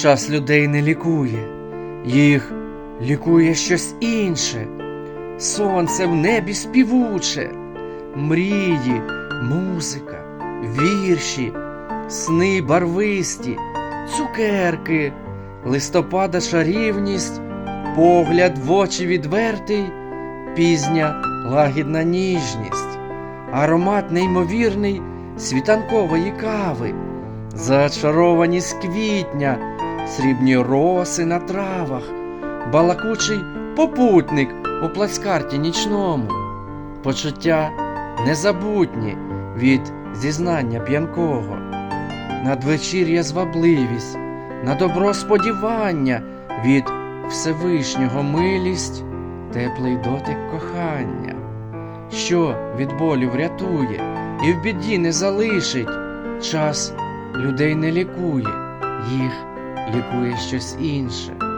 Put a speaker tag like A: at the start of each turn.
A: час людей не лікує, їх лікує щось інше. Сонце в небі співуче, мрії, музика, вірші, сни барвисті, цукерки, листопада чарівність, погляд в очі відвертий, пізня лагідна ніжність, аромат неймовірний світанкової кави, зачаровані з квітня, срібні роси на травах, балакучий попутник у плацкарті нічному, почуття незабутні від зізнання п'янкого, надвечір'я звабливість, на добро сподівання від Всевишнього милість, теплий дотик кохання, що від болю врятує і в біді не залишить, час людей не лікує, їх лікує щось інше.